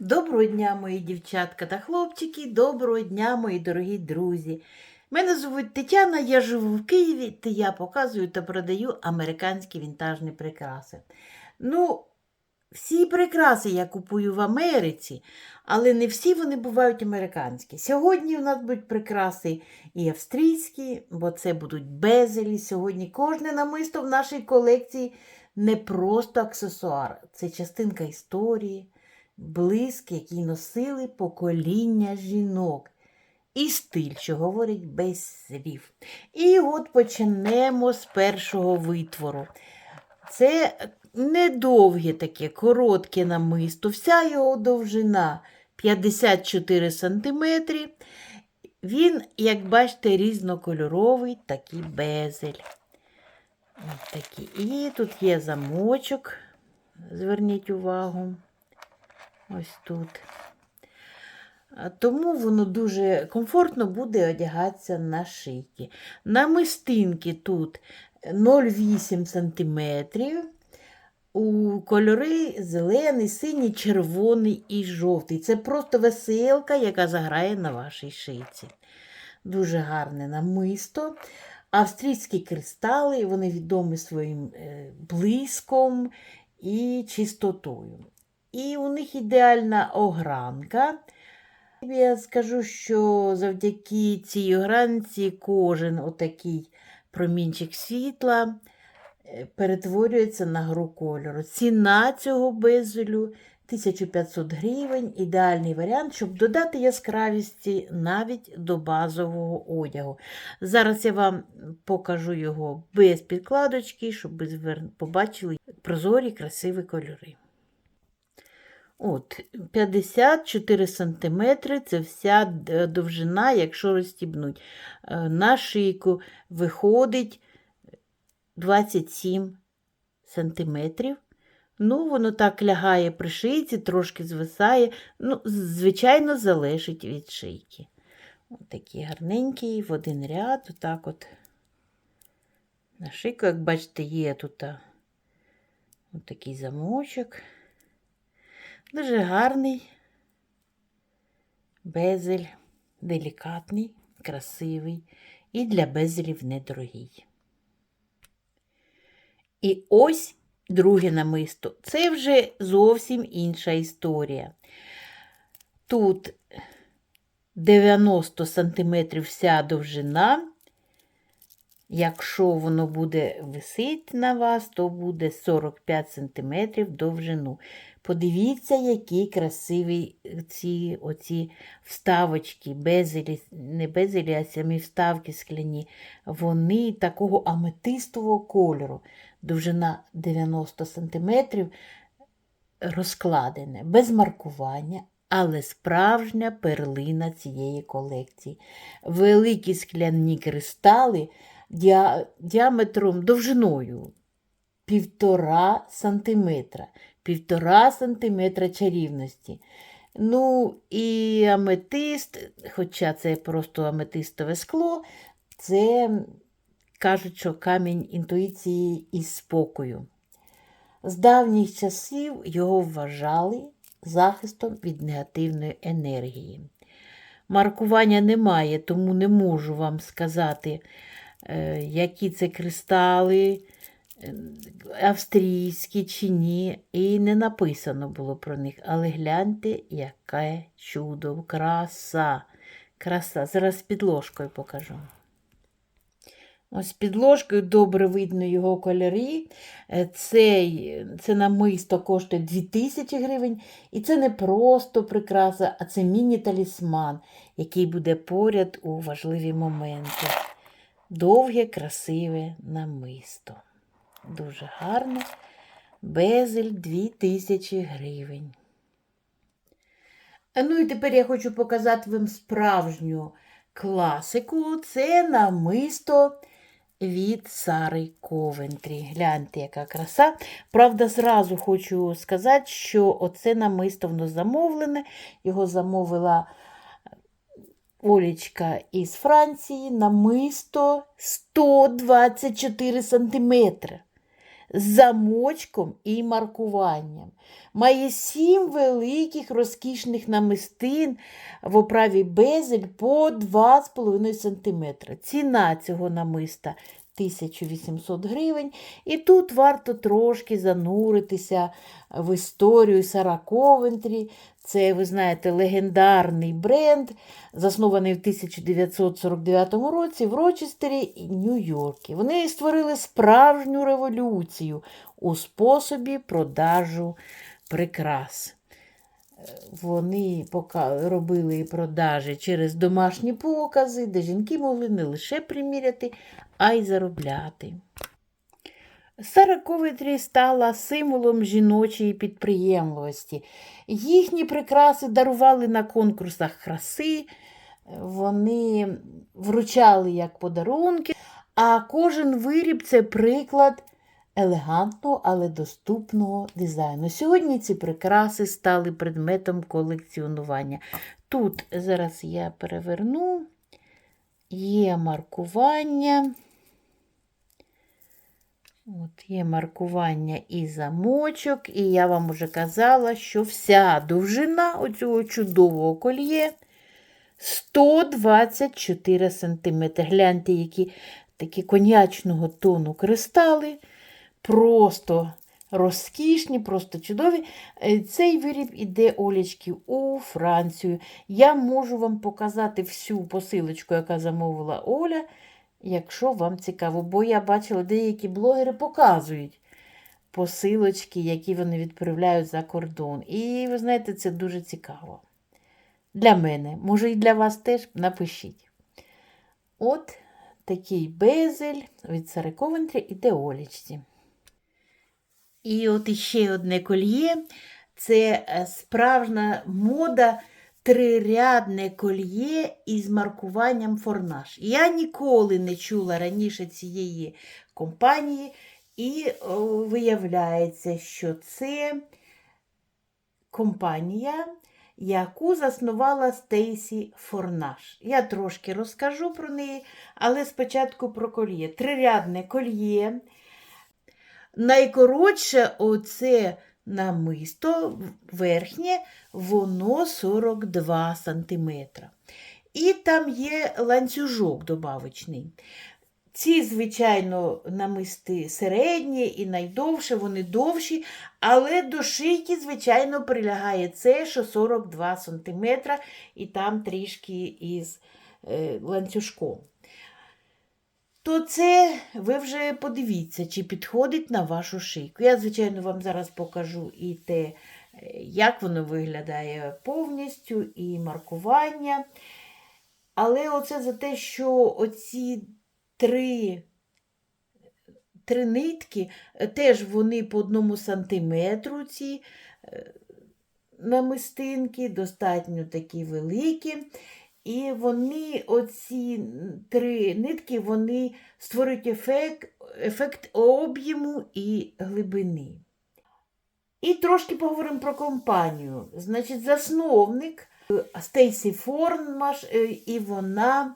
Доброго дня, мої дівчатка та хлопчики, доброго дня, мої дорогі друзі. Мене звуть Тетяна, я живу в Києві, та я показую та продаю американські вінтажні прикраси. Ну, всі прикраси я купую в Америці, але не всі вони бувають американські. Сьогодні у нас будуть прикраси і австрійські, бо це будуть безелі. Сьогодні кожне намисто в нашій колекції не просто аксесуар, це частинка історії блиск, який носили покоління жінок. І стиль, що говорить без слів. І от почнемо з першого витвору. Це недовге таке, коротке намисто, вся його довжина 54 см. Він, як бачите, різнокольоровий, такий безель. Такий. І тут є замочок. Зверніть увагу. Ось тут. Тому воно дуже комфортно буде одягатися на шийки. Намистинки тут 0,8 см. У кольори зелений, синій, червоний і жовтий. Це просто веселка, яка заграє на вашій шийці. Дуже гарне намисто. Австрійські кристали, вони відомі своїм е, блиском і чистотою. І у них ідеальна огранка. Я скажу, що завдяки цій огранці кожен отакий промінчик світла е, перетворюється на гру кольору. Ціна цього безелю 1500 гривень. Ідеальний варіант, щоб додати яскравісті навіть до базового одягу. Зараз я вам покажу його без підкладочки, щоб ви побачили прозорі красиві кольори. От, 54 см це вся довжина, якщо розстібнуть. Е, На шийку виходить 27 см. Ну, воно так лягає при шийці, трошки звисає. Ну, звичайно, залежить від шийки. Ось такий гарненький, в один ряд, отак от. На шийку, як бачите, є тут от такий замочок. Дуже гарний безель, делікатний, красивий і для безелів недорогий. І ось друге намисто. Це вже зовсім інша історія. Тут 90 см вся довжина. Якщо воно буде висити на вас, то буде 45 см довжину. Подивіться, які красиві ці оці вставочки, безелі, не безелі, а самі вставки скляні. Вони такого аметистового кольору. Довжина 90 см розкладене, без маркування, але справжня перлина цієї колекції. Великі скляні кристали діа- діаметром довжиною півтора сантиметра. Півтора сантиметра чарівності. Ну, і аметист, хоча це просто аметистове скло, це кажуть, що камінь інтуїції і спокою. З давніх часів його вважали захистом від негативної енергії. Маркування немає, тому не можу вам сказати, е, які це кристали, австрійські чи ні, і не написано було про них. Але гляньте, яке чудо, краса. Краса. Зараз підложкою покажу. Ось під ложкою добре видно його кольори. Е, Цей, це намисто коштує 2000 гривень. І це не просто прикраса, а це міні-талісман, який буде поряд у важливі моменти. Довге, красиве намисто. Дуже гарно. Безель 2000 гривень. Ну і тепер я хочу показати вам справжню класику. Це намисто від Сари Ковентрі. Гляньте, яка краса. Правда, зразу хочу сказати, що оце намисто воно замовлене. Його замовила Олічка із Франції. Намисто 124 сантиметри. З замочком і маркуванням. Має сім великих розкішних намистин в оправі безель по 2,5 см. Ціна цього намиста 1800 гривень. І тут варто трошки зануритися в історію Сара Ковентрі. Це, ви знаєте, легендарний бренд, заснований в 1949 році в Рочестері, і Нью-Йоркі. Вони створили справжню революцію у способі продажу прикрас. Вони робили продажі через домашні покази, де жінки могли не лише приміряти, а й заробляти. Сара Коветрі стала символом жіночої підприємливості. Їхні прикраси дарували на конкурсах краси, вони вручали як подарунки, а кожен виріб це приклад елегантного, але доступного дизайну. Сьогодні ці прикраси стали предметом колекціонування. Тут зараз я переверну, є маркування. От Є маркування і замочок, і я вам уже казала, що вся довжина оцього чудового кольє 124 см. Гляньте, які такі конячного тону кристали. Просто розкішні, просто чудові. Е, Цей виріб іде Олічки у Францію. Я можу вам показати всю посилочку, яка замовила Оля якщо вам цікаво, бо я бачила, деякі блогери показують посилочки, які вони відправляють за кордон. І ви знаєте, це дуже цікаво. Для мене, може, і для вас теж напишіть. От такий безель від Сари Ковентрі іде Олічці. І от іще одне кольє це е, справжня мода трирядне кольє із маркуванням форнаж. Я ніколи не чула раніше цієї компанії, і виявляється, що це компанія, яку заснувала Стейсі Форнаж. Я трошки розкажу про неї, але спочатку про кольє. Трирядне кольє. Найкоротше, оце намисто верхнє, воно 42 см. І там є ланцюжок добавочний. Ці, звичайно, намисти середні і найдовше, вони довші, але до шийки, звичайно, прилягає це, що 42 см, і там трішки із е, ланцюжком то це ви вже подивіться, чи підходить на вашу шийку. Я, звичайно, вам зараз покажу і те, е, як воно виглядає повністю, і маркування. Але оце за те, що оці три три нитки, е, теж вони по одному сантиметру ці е, намистинки, достатньо такі великі. І вони, оці три нитки, вони створюють ефект, ефект об'єму і глибини. І трошки поговоримо про компанію. Значить, засновник Стейсі Формаш, е, і вона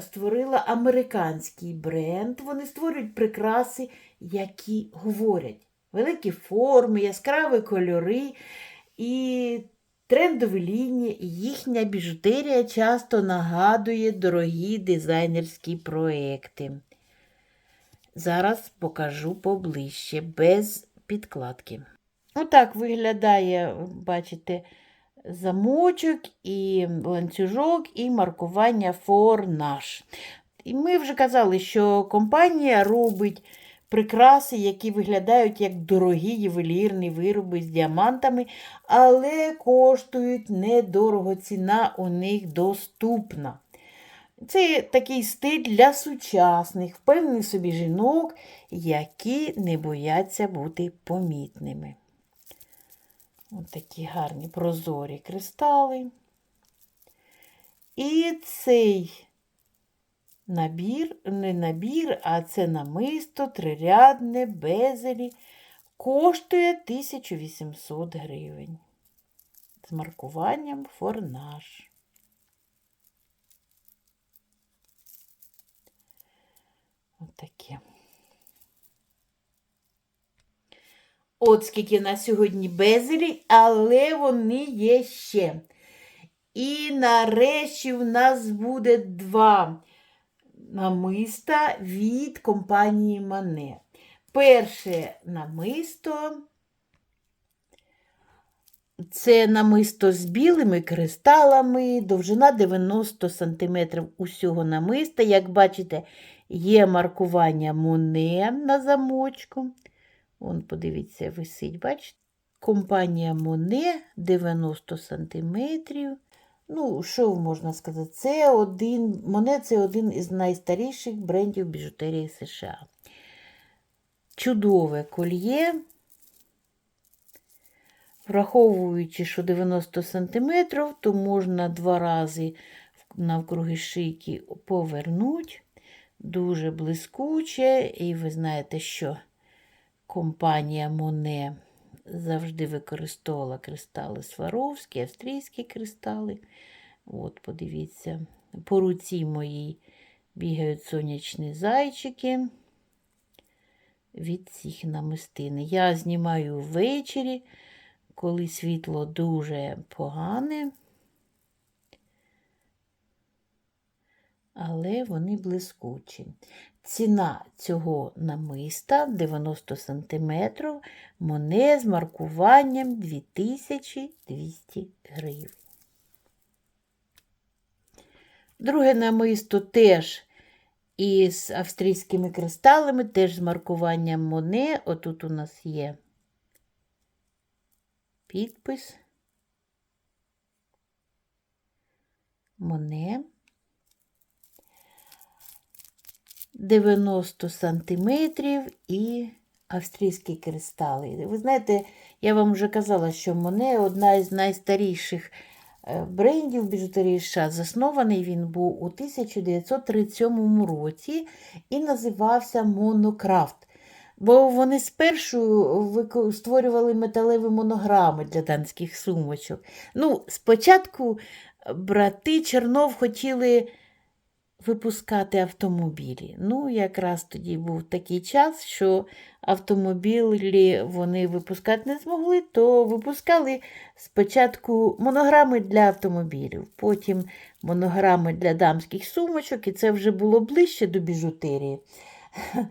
створила американський бренд. Вони створюють прикраси, які говорять. Великі форми, яскраві кольори. І Трендові лінії і їхня біжутерія часто нагадує дорогі дизайнерські проекти. Зараз покажу поближче, без підкладки. Отак виглядає, бачите, замочок, і ланцюжок, і маркування форнаш. І ми вже казали, що компанія робить прикраси, які виглядають як дорогі ювелірні вироби з діамантами, але коштують недорого, ціна у них доступна. Це такий стиль для сучасних, впевнених собі жінок, які не бояться бути помітними. Ось такі гарні прозорі кристали. І цей Набір, не набір, а це намисто трирядне, безелі, коштує 1800 гривень. З маркуванням форнаж. Отаке. От скільки на сьогодні безелі, але вони є ще. І нарешті в нас буде два намиста від компанії Мане. Перше намисто. Це намисто з білими кристалами, довжина 90 см усього намиста. Як бачите, є маркування Моне на замочку. Вон, подивіться, висить, бачите? Компанія Моне 90 см. Ну, що можна сказати? Це один, Моне це один із найстаріших брендів біжутерії США. Чудове кольє. Враховуючи, що 90 см, то можна два рази навкруги шийки повернути. Дуже блискуче. І ви знаєте, що компанія Моне завжди використовувала кристали Сваровські, австрійські кристали. От, подивіться, по руці моїй бігають сонячні зайчики від цих намистин. Я знімаю ввечері, коли світло дуже погане, але вони блискучі. Ціна цього намиста 90 см, моне з маркуванням 2200 гривень. Друге намисто теж із австрійськими кристалами, теж з маркуванням Моне. Отут у нас є підпис. Моне. 90 сантиметрів і австрійські кристали. Ви знаєте, я вам вже казала, що Моне одна із найстаріших е, брендів біжутерії США. Заснований він був у 1937 році і називався Монокрафт. Бо вони спершу створювали металеві монограми для данських сумочок. Ну, Спочатку брати Чернов хотіли випускати автомобілі. Ну, якраз тоді був такий час, що автомобілі вони випускати не змогли, то випускали спочатку монограми для автомобілів, потім монограми для дамських сумочок, і це вже було ближче до біжутерії.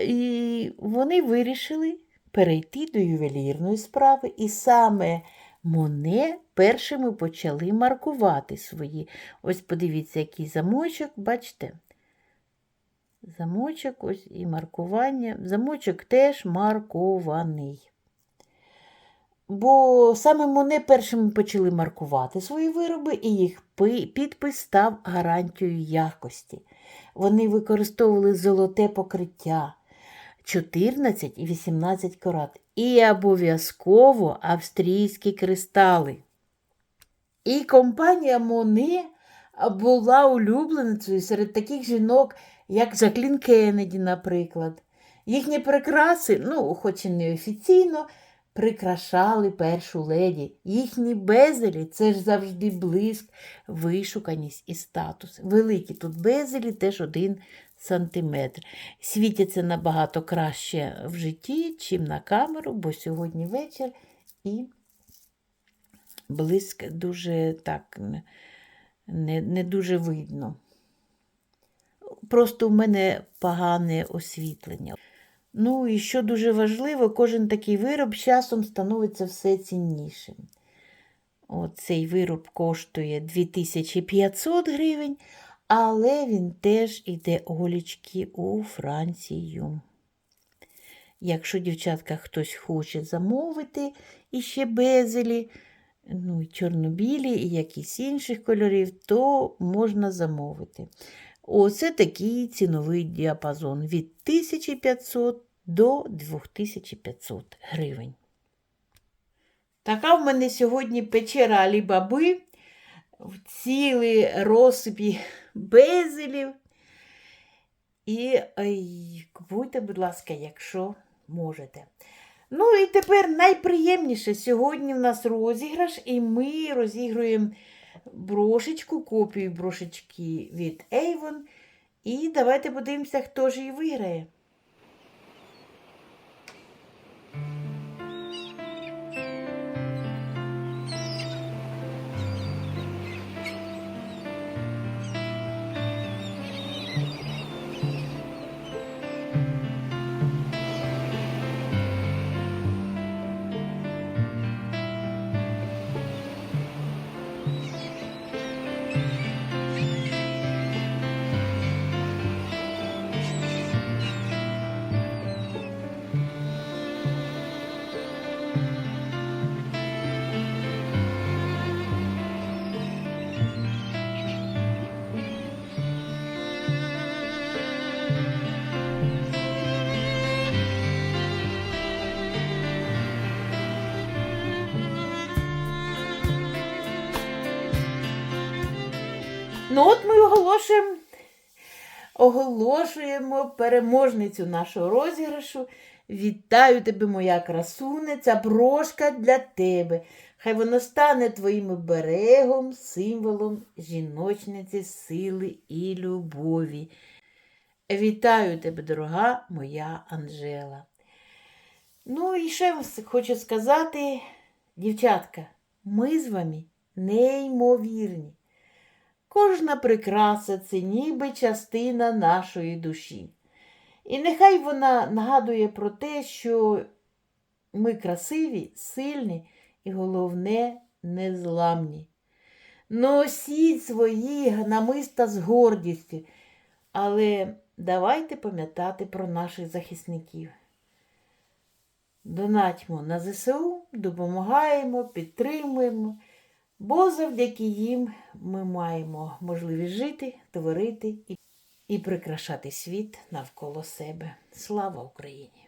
І вони вирішили перейти до ювелірної справи, і саме Моне першими почали маркувати свої. Ось подивіться, який замочок, бачите? Замочок, ось і маркування. Замочок теж маркований. Бо саме Моне першими почали маркувати свої вироби, і їх підпис став гарантією якості. Вони використовували золоте покриття 14 і 18 карат. І обов'язково австрійські кристали. І компанія Моне була улюбленицею серед таких жінок, як Жаклін Кеннеді, наприклад. Їхні прикраси, ну, хоч і неофіційно, прикрашали першу леді. Їхні безелі це ж завжди блиск, вишуканість і статус. Великі тут безелі теж один сантиметр. Світяться набагато краще в житті, чим на камеру, бо сьогодні вечір і блиск дуже так не, не дуже видно. Просто в мене погане освітлення. Ну і що дуже важливо, кожен такий вироб з часом становиться все ціннішим. Оцей вироб коштує 2500 гривень, але він теж іде голічки у Францію. Якщо, дівчатка, хтось хоче замовити іще безелі, ну, і чорнобілі, і якісь інших кольорів, то можна замовити. Оце такий ціновий діапазон від 1500 до 2500 гривень. Така в мене сьогодні печера Алібаби в цілій розсипі безелів. І купуйте, будь ласка, якщо можете. Ну і тепер найприємніше. Сьогодні в нас розіграш, і ми розігруємо брошечку, копію брошечки від Avon. І давайте подивимося, хто ж її виграє. Ну от ми оголошуємо, оголошуємо переможницю нашого розіграшу. Вітаю тебе, моя красуне, ця брошка для тебе. Хай вона стане твоїм берегом, символом жіночниці, сили і любові. Вітаю тебе, дорога моя Анжела. Ну і ще хочу сказати, дівчатка, ми з вами неймовірні. Кожна прикраса це ніби частина нашої душі. І нехай вона нагадує про те, що ми красиві, сильні і головне незламні. Носіть свої намиста з гордістю, але давайте пам'ятати про наших захисників. Донатьмо на ЗСУ, допомагаємо, підтримуємо, бо завдяки їм ми маємо можливість жити, творити і, прикрашати світ навколо себе. Слава Україні!